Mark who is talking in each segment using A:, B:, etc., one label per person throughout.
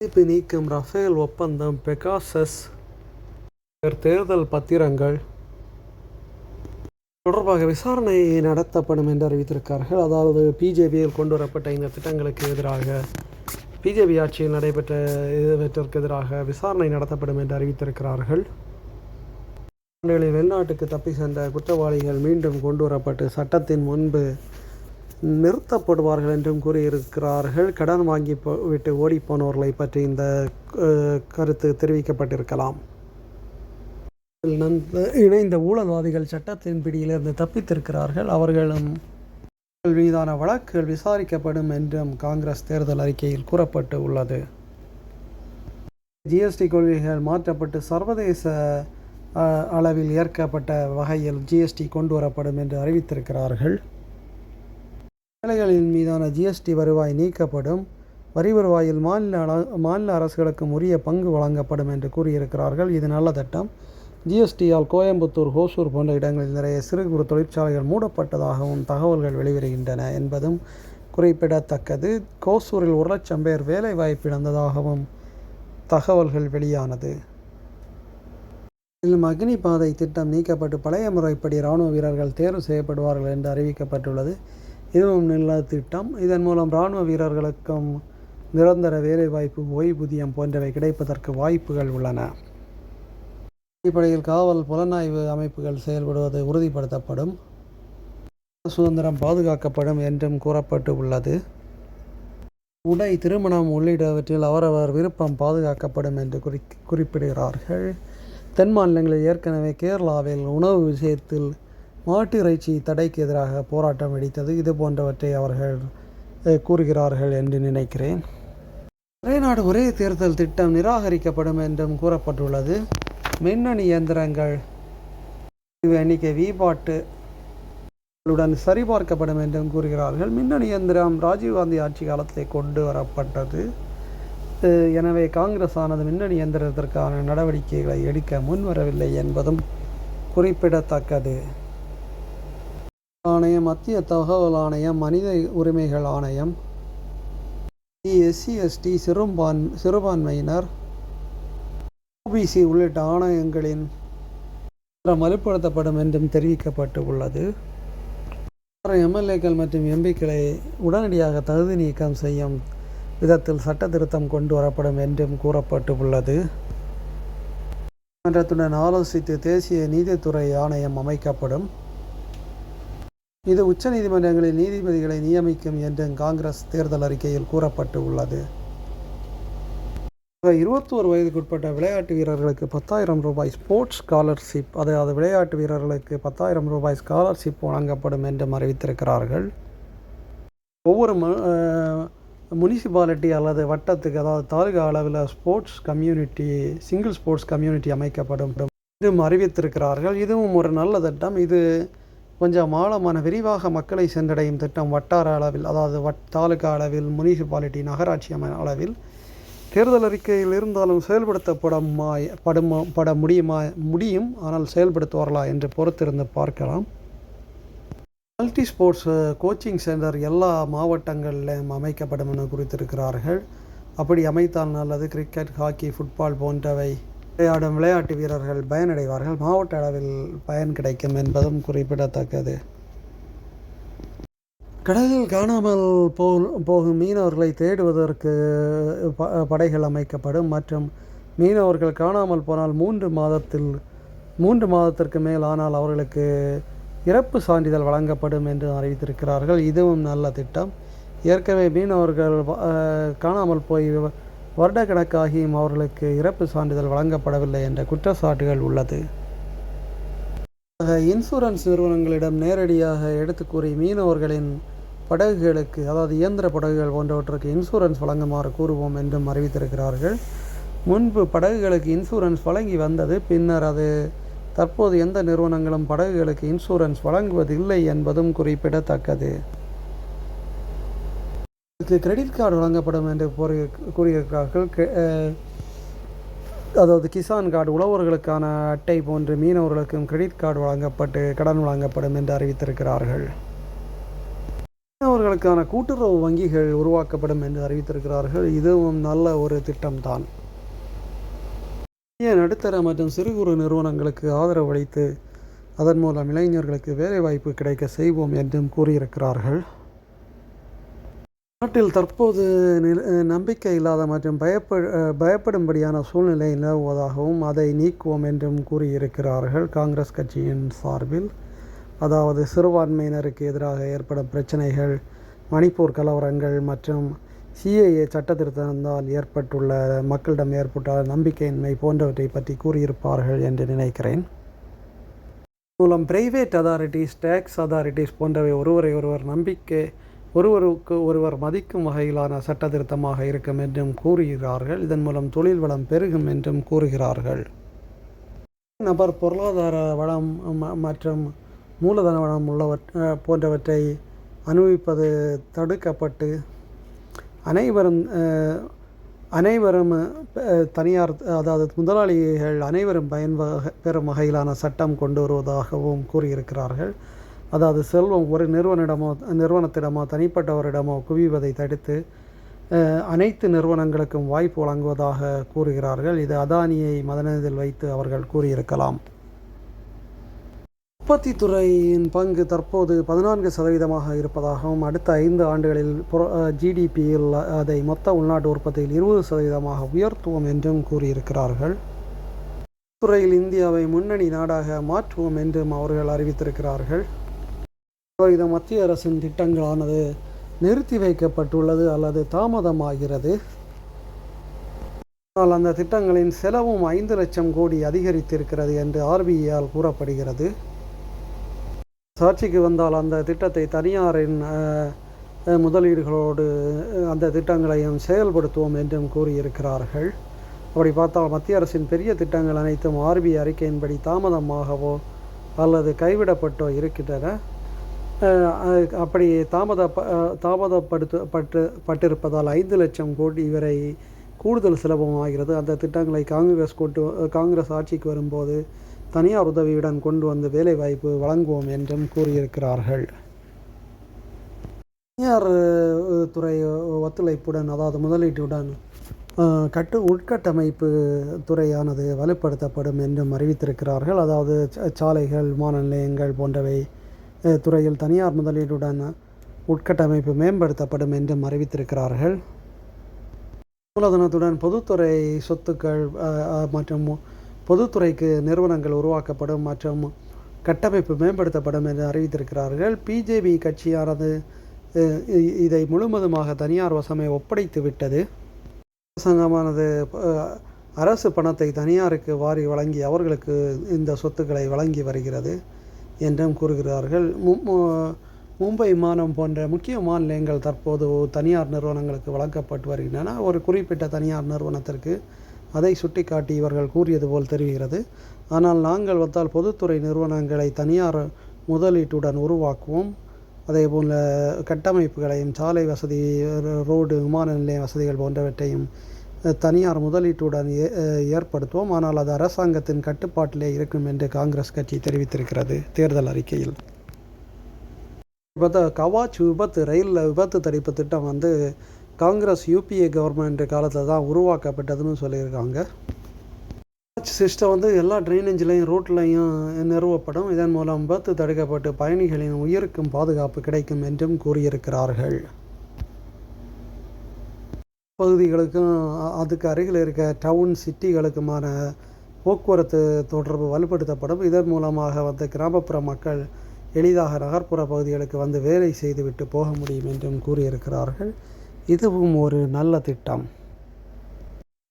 A: BJP நீக்கும் Rafale ஒப்பந்தம் Pegasus தேர்தல் பத்திரங்கள் தொடர்பாக விசாரணை நடத்தப்படும் என்று அறிவித்திருக்கிறார்கள் அதாவது பிஜேபியில் கொண்டு வரப்பட்ட இந்த திட்டங்களுக்கு எதிராக பிஜேபி ஆட்சியில் நடைபெற்ற இதுவற்றிற்கு எதிராக விசாரணை நடத்தப்படும் என்று அறிவித்திருக்கிறார்கள் ஆண்டுகளில் வெளிநாட்டுக்கு தப்பி சென்ற குற்றவாளிகள் மீண்டும் கொண்டு வரப்பட்டு சட்டத்தின் முன்பு நிறுத்தப்படுவார்கள் என்றும் கூறியிருக்கிறார்கள். கடன் வாங்கி விட்டு ஓடிப்போனவர்களை பற்றி இந்த கருத்து தெரிவிக்கப்பட்டிருக்கலாம். இணைந்த ஊழல்வாதிகள் சட்டத்தின் பிடியிலிருந்து தப்பித்திருக்கிறார்கள். அவர்களும் மீதான வழக்குகள் விசாரிக்கப்படும் என்றும் காங்கிரஸ் தேர்தல் அறிக்கையில் கூறப்பட்டு உள்ளது. ஜிஎஸ்டி கொள்கைகள் மாற்றப்பட்டு சர்வதேச அளவில் ஏற்கப்பட்ட வகையில் ஜிஎஸ்டி கொண்டு வரப்படும் என்று அறிவித்திருக்கிறார்கள். வேலைகளின் மீதான ஜிஎஸ்டி வருவாய் நீக்கப்படும். வரி வருவாயில் மாநில மாநில அரசுகளுக்கு உரிய பங்கு வழங்கப்படும் என்று கூறியிருக்கிறார்கள். இது நல்ல திட்டம். ஜிஎஸ்டியால் கோயம்புத்தூர் ஹோசூர் போன்ற இடங்களில் நிறைய சிறு குறு தொழிற்சாலைகள் மூடப்பட்டதாகவும் தகவல்கள் வெளிவருகின்றன என்பதும் குறிப்பிடத்தக்கது. கோசூரில் ஒரு லட்சம் பேர் வேலை வாய்ப்பு இழந்ததாகவும் தகவல்கள் வெளியானது. மேலும் அக்னி பாதை திட்டம் நீக்கப்பட்டு பழைய முறைப்படி இராணுவ வீரர்கள் தேர்வு செய்யப்படுவார்கள் என்று அறிவிக்கப்பட்டுள்ளது. இதுவும் நல்ல திட்டம். இதன் மூலம் இராணுவ வீரர்களுக்கும் நிரந்தர வேலைவாய்ப்பு ஓய்வூதியம் போன்றவை கிடைப்பதற்கு வாய்ப்புகள் உள்ளன. அடிப்படையில் காவல் புலனாய்வு அமைப்புகள் செயல்படுவது உறுதிப்படுத்தப்படும். சுதந்திரம் பாதுகாக்கப்படும் என்றும் கூறப்பட்டு உள்ளது உடை திருமணம் உள்ளிட்டவற்றில் அவரவர் விருப்பம் பாதுகாக்கப்படும் என்று குறி குறிப்பிடுகிறார்கள். தென் மாநிலங்களில் ஏற்கனவே கேரளாவில் உணவு விஷயத்தில் மாட்டு இறைச்சி தடைக்கு எதிராக போராட்டம் வெடித்தது. இது போன்றவற்றை அவர்கள் கூறுகிறார்கள் என்று நினைக்கிறேன். ஒரே நாடு ஒரே தேர்தல் திட்டம் நிராகரிக்கப்படும் என்றும் கூறப்பட்டுள்ளது. மின்னணு இயந்திரங்கள் எண்ணிக்கை விபாட்டு உடன் சரிபார்க்கப்படும் என்றும் கூறுகிறார்கள். மின்னணு இயந்திரம் ராஜீவ்காந்தி ஆட்சி காலத்திலே கொண்டு வரப்பட்டது. எனவே காங்கிரஸ் ஆனது மின்னணு இயந்திரத்திற்கான நடவடிக்கைகளை எடுக்க முன்வரவில்லை என்பதும் குறிப்பிடத்தக்கது. ஆணையம் மத்திய தகவல் ஆணையம் மனித உரிமைகள் ஆணையம். எஸ்சி எஸ்டி சிறுபான் சிறுபான்மையினர் ஓபிசி உள்ளிட்ட ஆணையங்களின் வலுப்படுத்தப்படும் என்றும் தெரிவிக்கப்பட்டு உள்ளது எம்எல்ஏக்கள் மற்றும் எம்பிக்களை உடனடியாக தகுதி நீக்கம் செய்யும் விதத்தில் சட்ட திருத்தம் கொண்டு வரப்படும் என்றும் கூறப்பட்டு உள்ளது மன்றத்துடன் ஆலோசித்து தேசிய நீதித்துறை ஆணையம் அமைக்கப்படும். இது உச்சநீதிமன்றங்களில் நீதிபதிகளை நியமிக்கும் என்றும் காங்கிரஸ் தேர்தல் அறிக்கையில் கூறப்பட்டு உள்ளது இருபத்தோரு வயதுக்குட்பட்ட விளையாட்டு வீரர்களுக்கு பத்தாயிரம் ரூபாய் ஸ்போர்ட்ஸ் ஸ்காலர்ஷிப் அதாவது விளையாட்டு வீரர்களுக்கு பத்தாயிரம் ரூபாய் ஸ்காலர்ஷிப் வழங்கப்படும் என்றும் அறிவித்திருக்கிறார்கள். ஒவ்வொரு ம முனிசிபாலிட்டி அல்லது வட்டத்துக்கு அதாவது தாலுகா அளவில் sports community single sports community அமைக்கப்படும் இதுவும் அறிவித்திருக்கிறார்கள். இதுவும் ஒரு நல்ல திட்டம். இது கொஞ்சம் ஆழமான விரிவாக மக்களை சென்றடையும் திட்டம் வட்டார அளவில் அதாவது வட் தாலுகா அளவில் முனிசிபாலிட்டி நகராட்சி அளவில். தேர்தல் அறிக்கையில் இருந்தாலும் செயல்படுத்தப்படமா படுமா பட முடியுமா முடியும். ஆனால் செயல்படுத்துவார்களா என்று பொறுத்திருந்து பார்க்கலாம். மல்டி ஸ்போர்ட்ஸ் கோச்சிங் சென்டர் எல்லா மாவட்டங்களிலும் அமைக்கப்படும் என குறித்திருக்கிறார்கள். அப்படி அமைத்தால் நல்லது. கிரிக்கெட் ஹாக்கி ஃபுட்பால் போன்றவை விளையாடும் விளையாட்டு வீரர்கள் பயனடைவார்கள். மாவட்ட அளவில் பயன் கிடைக்கும் என்பதும் குறிப்பிடத்தக்கது. கடலில் காணாமல் போ போகும் மீனவர்களை தேடுவதற்கு ப- படைகள் அமைக்கப்படும் மற்றும் மீனவர்கள் காணாமல் போனால் மூன்று மாதத்தில் மூன்று மாதத்திற்கு மேல் ஆனால் அவர்களுக்கு இறப்பு சான்றிதழ் வழங்கப்படும் என்று அறிவித்திருக்கிறார்கள். இதுவும் நல்ல திட்டம். ஏற்கனவே மீனவர்கள் காணாமல் போய் வருடக்கணக்காகியும் அவர்களுக்கு இறப்பு சான்றிதழ் வழங்கப்படவில்லை என்ற குற்றச்சாட்டுகள் உள்ளது. இன்சூரன்ஸ் நிறுவனங்களிடம் நேரடியாக எடுத்து கூறி மீனவர்களின் படகுகளுக்கு அதாவது இயந்திர படகுகள் போன்றவற்றுக்கு இன்சூரன்ஸ் வழங்குமாறு கூறுவோம் என்றும் அறிவித்திருக்கிறார்கள். முன்பு படகுகளுக்கு இன்சூரன்ஸ் வழங்கி வந்தது பின்னர் அது தற்போது எந்த நிறுவனங்களும் படகுகளுக்கு இன்சூரன்ஸ் வழங்குவதில்லை என்பதும் குறிப்பிடத்தக்கது. கிரெடிட் கார்டு வழங்கப்படும் என்று கூறியிருக்கிறார்கள். கெ- அதாவது கிசான் கார்டு உழவர்களுக்கான அட்டை போன்று மீனவர்களுக்கும் கிரெடிட் கார்டு வழங்கப்பட்டு கடன் வழங்கப்படும் என்று அறிவித்திருக்கிறார்கள். மீனவர்களுக்கான கூட்டுறவு வங்கிகள் உருவாக்கப்படும் என்று அறிவித்திருக்கிறார்கள். இதுவும் நல்ல ஒரு திட்டம்தான். நடுத்தர மற்றும் சிறு குறு நிறுவனங்களுக்கு ஆதரவு அளித்து அதன் மூலம் இளைஞர்களுக்கு வேலைவாய்ப்பு கிடைக்க செய்வோம் என்றும் கூறியிருக்கிறார்கள். நாட்டில் தற்போது நில- நம்பிக்கை இல்லாத மற்றும் பயப்ப பயப்படும்படியான சூழ்நிலை நிலவுவதாகவும் அதை நீக்குவோம் என்றும் கூறியிருக்கிறார்கள் காங்கிரஸ் கட்சியின் சார்பில். அதாவது சிறுபான்மையினருக்கு எதிராக ஏற்படும் பிரச்சனைகள் மணிப்பூர் கலவரங்கள் மற்றும் சிஏஏ சட்டத்திருத்தத்தால் ஏற்பட்டுள்ள மக்களிடம் ஏற்பட்ட நம்பிக்கையின்மை போன்றவற்றை பற்றி கூறியிருப்பார்கள் என்று நினைக்கிறேன். மூலம் பிரைவேட் அதாரிட்டிஸ் டேக்ஸ் அதாரிட்டிஸ் போன்றவை ஒருவரை ஒருவர் நம்பிக்கை ஒருவருக்கு ஒருவர் மதிக்கும் வகையிலான சட்ட திருத்தமாக இருக்கும் என்றும் கூறுகிறார்கள். இதன் மூலம் தொழில் வளம் பெருகும் என்றும் கூறுகிறார்கள். நபர் பொருளாதார வளம் ம- மற்றும் மூலதன வளம் உள்ளவற் போன்றவற்றை அனுபவிப்பது தடுக்கப்பட்டு அனைவரும் அனைவரும் தனியார் அதாவது முதலாளிகள் அனைவரும் பயன்பெறும் வகையிலான சட்டம் கொண்டு வருவதாகவும் கூறியிருக்கிறார்கள். அதாவது செல்வம் ஒரு நிறுவனிடமோ நிறுவனத்திடமோ தனிப்பட்டவரிடமோ குவிவதை தடுத்து அனைத்து நிறுவனங்களுக்கும் வாய்ப்பு வழங்குவதாக கூறுகிறார்கள். இது அதானியை மனதில் வைத்து அவர்கள் கூறியிருக்கலாம். உற்பத்தி துறையின் பங்கு தற்போது பதினான்கு சதவீதமாக இருப்பதாகவும் அடுத்த ஐந்து ஆண்டுகளில் ஜிடிபியில் அதை மொத்த உள்நாட்டு உற்பத்தியில் இருபது சதவீதமாக உயர்த்துவோம் என்றும் கூறியிருக்கிறார்கள். துறையில் இந்தியாவை முன்னணி நாடாக மாற்றுவோம் என்றும் அவர்கள் அறிவித்திருக்கிறார்கள். இது மத்திய அரசின் திட்டங்களானது நிறுத்தி வைக்கப்பட்டுள்ளது அல்லது தாமதமாகிறது. ஆனால் அந்த திட்டங்களின் செலவும் ஐந்து லட்சம் கோடி அதிகரித்திருக்கிறது என்று ஆர்பிஐயால் கூறப்படுகிறது. சாட்சிக்கு வந்தால் அந்த திட்டத்தை தனியாரின் முதலீடுகளோடு அந்த திட்டங்களையும் செயல்படுத்துவோம் என்றும் கூறியிருக்கிறார்கள். அப்படி பார்த்தால் மத்திய அரசின் பெரிய திட்டங்கள் அனைத்தும் ஆர்பிஐ அறிக்கையின்படி தாமதமாகவோ அல்லது கைவிடப்பட்டோ இருக்கின்றன. அப்படி தாமத தாமதப்படுத்த பட்டு பட்டிருப்பதால் ஐந்து லட்சம் கோடி வரை கூடுதல் சுலபமாகிறது. அந்த திட்டங்களை காங்கிரஸ் கொண்டு காங்கிரஸ் ஆட்சிக்கு வரும்போது தனியார் உதவியுடன் கொண்டு வந்து வேலைவாய்ப்பு வழங்குவோம் என்றும் கூறியிருக்கிறார்கள். தனியார் துறை ஒத்துழைப்புடன் அதாவது முதலீட்டுடன் கட்டு உட்கட்டமைப்பு துறையானது வலுப்படுத்தப்படும் என்றும் அறிவித்திருக்கிறார்கள். அதாவது ச- சாலைகள் விமான நிலையங்கள் போன்றவை துறையில் தனியார் முதலீடுடன் உட்கட்டமைப்பு மேம்படுத்தப்படும் என்றும் அறிவித்திருக்கிறார்கள். மூலதனத்துடன் பொதுத்துறை சொத்துக்கள் மற்றும் பொதுத்துறைக்கு நிறுவனங்கள் உருவாக்கப்படும் மற்றும் கட்டமைப்பு மேம்படுத்தப்படும் என்று அறிவித்திருக்கிறார்கள். பிஜேபி கட்சியானது இதை முழுவதுமாக தனியார் வசமே ஒப்படைத்து விட்டது. அரசாங்கமானது அரசு பணத்தை தனியாருக்கு வாரி வழங்கி அவர்களுக்கு இந்த சொத்துக்களை வழங்கி வருகிறது. என்றும் கூறுகிறார்கள். மும்பை விமானம் போன்ற முக்கிய மாநிலங்கள் தற்போது தனியார் நிறுவனங்களுக்கு வழங்கப்பட்டு வருகின்றன. ஒரு குறிப்பிட்ட தனியார் நிறுவனத்திற்கு அதை சுட்டிக்காட்டி இவர்கள் கூறியது போல் தெரிகிறது. ஆனால் நாங்கள் வந்தால் பொதுத்துறை நிறுவனங்களை தனியார் முதலீட்டுடன் உருவாக்குவோம். அதே போல் கட்டமைப்புகளையும் சாலை வசதி ரோடு விமான நிலைய வசதிகள் போன்றவற்றையும் தனியார் முதலீட்டுடன் ஏ- ஏற்படுத்துவோம். ஆனால் அது அரசாங்கத்தின் கட்டுப்பாட்டிலே இருக்கும் என்று காங்கிரஸ் கட்சி தெரிவித்திருக்கிறது தேர்தல் அறிக்கையில். பார்த்தா கவாச் விபத்து ரயிலில் விபத்து தடுப்பு திட்டம் வந்து காங்கிரஸ் யூபிஏ கவர்மெண்ட் காலத்தில் தான் உருவாக்கப்பட்டதுன்னு சொல்லியிருக்காங்க. சிஸ்டம் வந்து எல்லா ட்ரைனேஜ்லையும் ரோட்லையும் நிறுவப்படும். இதன் மூலம் விபத்து தடுக்கப்பட்டு பயணிகளின் உயிருக்கும் பாதுகாப்பு கிடைக்கும் என்றும் கூறியிருக்கிறார்கள். பகுதிகளுக்கும் அதுக்கு அருகில் இருக்க டவுன் சிட்டிகளுக்குமான போக்குவரத்து தொடர்பு வலுப்படுத்தப்படும். இதன் மூலமாக வந்து கிராமப்புற மக்கள் எளிதாக நகர்ப்புற பகுதிகளுக்கு வந்து வேலை செய்துவிட்டு போக முடியும் என்றும் கூறியிருக்கிறார்கள். இதுவும் ஒரு நல்ல திட்டம்.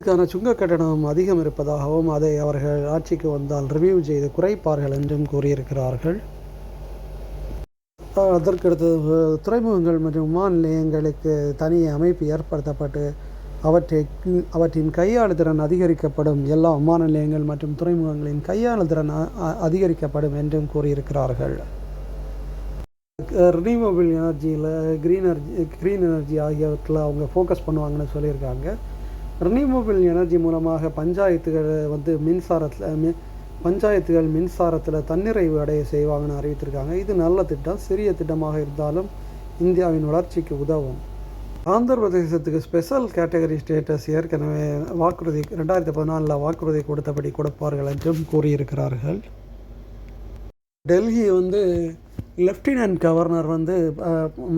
A: இதுக்கான சுங்க கட்டணம் அதிகம் இருப்பதாகவும் அதை அவர்கள் ஆட்சிக்கு வந்தால் ரிவ்யூ செய்து குறைப்பார்கள் என்றும் கூறியிருக்கிறார்கள். அதற்கு அடுத்தது துறைமுகங்கள் மற்றும் விமான நிலையங்களுக்கு தனி அமைப்பு ஏற்படுத்தப்பட்டு அவற்றை அவற்றின் கையாளுதிறன் அதிகரிக்கப்படும். எல்லா விமான நிலையங்கள் மற்றும் துறைமுகங்களின் கையாளுதிறன் அதிகரிக்கப்படும் என்றும் கூறியிருக்கிறார்கள். ரினியூவபிள் எனர்ஜியில் க்ரீன் எனர்ஜி க்ரீன் எனர்ஜி ஆகியவற்றில் அவங்க ஃபோக்கஸ் பண்ணுவாங்கன்னு சொல்லியிருக்காங்க. ரினியூவபிள் எனர்ஜி மூலமாக பஞ்சாயத்துகள் வந்து மின்சாரத்தில் மி பஞ்சாயத்துகள் மின்சாரத்தில் தன்னிறைவு அடைய செய்வாங்கன்னு அறிவித்திருக்காங்க. இது நல்ல திட்டம் சிறிய திட்டமாக இருந்தாலும் இந்தியாவின் வளர்ச்சிக்கு உதவும். ஆந்திர பிரதேசத்துக்கு ஸ்பெஷல் கேட்டகரி ஸ்டேட்டஸ் ஏற்கனவே வாக்குறுதி ரெண்டாயிரத்தி பதினாலில் வாக்குறுதி கொடுத்தபடி கொடுப்பார்கள் என்றும் கூறியிருக்கிறார்கள். டெல்லி வந்து லெஃப்டினன்ட் கவர்னர் வந்து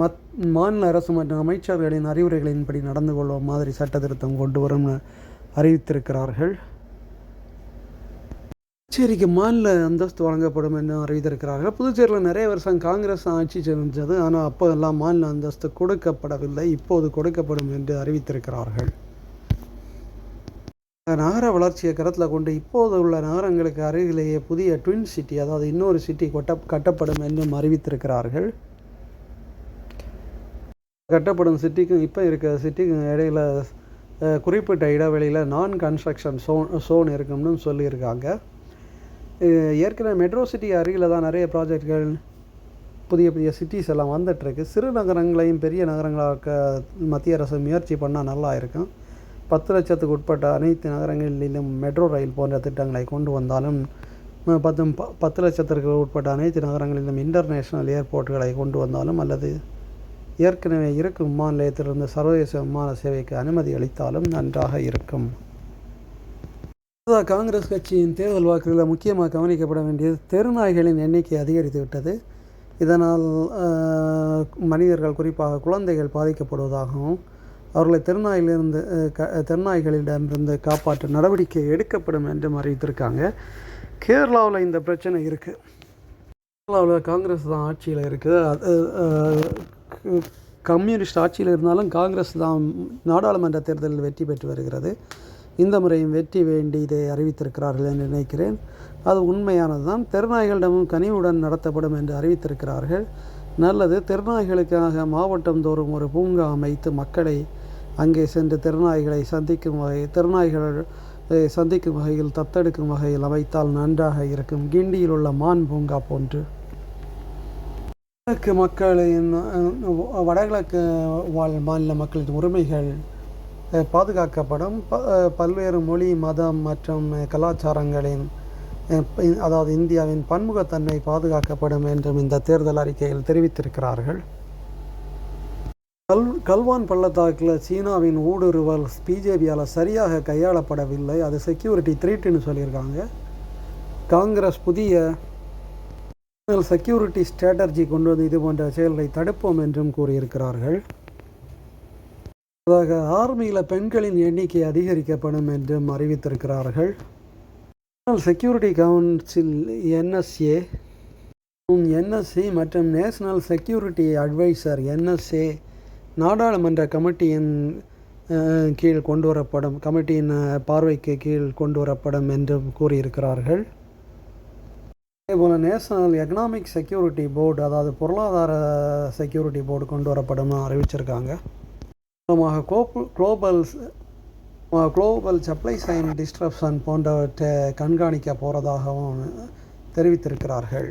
A: மத் மாநில அரசு மற்றும் அமைச்சர்களின் அறிவுரைகளின்படி நடந்து கொள்ளும் மாதிரி சட்ட திருத்தம் கொண்டு வரும்னு அறிவித்திருக்கிறார்கள். புதுச்சேரிக்கு மாநில அந்தஸ்து வழங்கப்படும் என்று அறிவித்திருக்கிறார்கள். புதுச்சேரியில் நிறைய வருஷம் காங்கிரஸ் ஆட்சி செஞ்சது ஆனால் அப்போ எல்லாம் மாநில அந்தஸ்து கொடுக்கப்படவில்லை. இப்போது கொடுக்கப்படும் என்று அறிவித்திருக்கிறார்கள். நகர வளர்ச்சியை கருத்தில் கொண்டு இப்போது உள்ள நகரங்களுக்கு அருகிலேயே புதிய ட்வின் சிட்டி அதாவது இன்னொரு சிட்டி கொட்ட கட்டப்படும் என்றும் அறிவித்திருக்கிறார்கள். கட்டப்படும் சிட்டிக்கும் இப்போ இருக்கிற சிட்டிக்கும் இடையில் குறிப்பிட்ட இடைவெளியில் நான் கன்ஸ்ட்ரக்ஷன் சோன் சோன் இருக்கும்னு சொல்லியிருக்காங்க. ஏற்கனவே மெட்ரோ சிட்டி அருகில் தான் நிறைய ப்ராஜெக்ட்கள் புதிய புதிய சிட்டிஸ் எல்லாம் வந்துட்டுருக்கு. சிறு நகரங்களையும் பெரிய நகரங்களாக மத்திய அரசு முயற்சி பண்ணால் நல்லா இருக்கும். பத்து லட்சத்துக்கு உட்பட்ட அனைத்து நகரங்களிலும் மெட்ரோ ரயில் போன்ற திட்டங்களை கொண்டு வந்தாலும் பத்து ப- பத்து லட்சத்திற்கு உட்பட்ட அனைத்து நகரங்களிலும் இன்டர்நேஷ்னல் ஏர்போர்ட்டுகளை கொண்டு வந்தாலும் அல்லது ஏற்கனவே இருக்கும் விமான நிலையத்திலிருந்து சர்வதேச விமான சேவைக்கு அனுமதி அளித்தாலும் நன்றாக இருக்கும். காங்கிரஸ் கட்சியின் தேர்தல் வாக்குகளில் முக்கியமாக கவனிக்கப்பட வேண்டியது தெருநாய்களின் எண்ணிக்கை அதிகரித்து விட்டது. இதனால் மனிதர்கள் குறிப்பாக குழந்தைகள் பாதிக்கப்படுவதாகவும் அவர்களை தெருநாயிலிருந்து க தெருநாய்களிடமிருந்து காப்பாற்ற நடவடிக்கை எடுக்கப்படும் என்றும் அறிவித்திருக்காங்க. கேரளாவில் இந்த பிரச்சனை இருக்குது கேரளாவில் காங்கிரஸ் தான் ஆட்சியில் இருக்குது அது கம்யூனிஸ்ட் ஆட்சியில் இருந்தாலும் காங்கிரஸ் தான் நாடாளுமன்ற தேர்தலில் வெற்றி பெற்று வருகிறது. இந்த முறையும் வெற்றி வேண்டியதை அறிவித்திருக்கிறார்கள் என்று நினைக்கிறேன். அது உண்மையானது தான் தெருநாய்களிடமும் கனிவுடன் நடத்தப்படும் என்று அறிவித்திருக்கிறார்கள். நல்லது தெருநாய்களுக்காக மாவட்டம் தோறும் ஒரு பூங்கா அமைத்து மக்களை அங்கே சென்று திறனாய்களை சந்திக்கும் வகை திறனாய்கள் சந்திக்கும் வகையில் தத்தெடுக்கும் வகையில் அமைத்தால் நன்றாக இருக்கும். கிண்டியில் உள்ள மான் பூங்கா போன்று. வடக்கு மக்களின் வடகிழக்கு வாழ் மாநில மக்களின் உரிமைகள் பாதுகாக்கப்படும். ப பல்வேறு மொழி மதம் மற்றும் கலாச்சாரங்களின் அதாவது இந்தியாவின் பன்முகத்தன்மை பாதுகாக்கப்படும் என்றும் இந்த தேர்தல் அறிக்கையில் தெரிவித்திருக்கிறார்கள். கல் கல்வான் பள்ளத்தாக்கில் சீனாவின் ஊடுருவல் பிஜேபியால் சரியாக கையாளப்படவில்லை. அது செக்யூரிட்டி த்ரீட்டுன்னு சொல்லியிருக்காங்க. காங்கிரஸ் புதிய செக்யூரிட்டி ஸ்ட்ராட்டர்ஜி கொண்டு வந்து இது போன்ற செயல்களை தடுப்போம் என்றும் கூறியிருக்கிறார்கள். அதாக ஆர்மியில் பெண்களின் எண்ணிக்கை அதிகரிக்கப்படும் என்றும் அறிவித்திருக்கிறார்கள். செக்யூரிட்டி கவுன்சில் என்எஸ்ஏ என்எஸ்சி மற்றும் நேஷனல் செக்யூரிட்டி அட்வைசர் என்எஸ்ஏ நாடாளுமன்ற கமிட்டியின் கீழ் கொண்டு வரப்படும் கமிட்டியின் பார்வைக்கு கீழ் கொண்டு வரப்படும் என்றும் கூறியிருக்கிறார்கள். அதேபோல் நேஷனல் எக்கனாமிக் செக்யூரிட்டி போர்டு அதாவது பொருளாதார செக்யூரிட்டி போர்டு கொண்டு வரப்படும் அறிவிச்சிருக்காங்க. மூலமாக கோப்பு global global supply chain disruption போன்றவற்றை கண்காணிக்க போகிறதாகவும் தெரிவித்திருக்கிறார்கள்.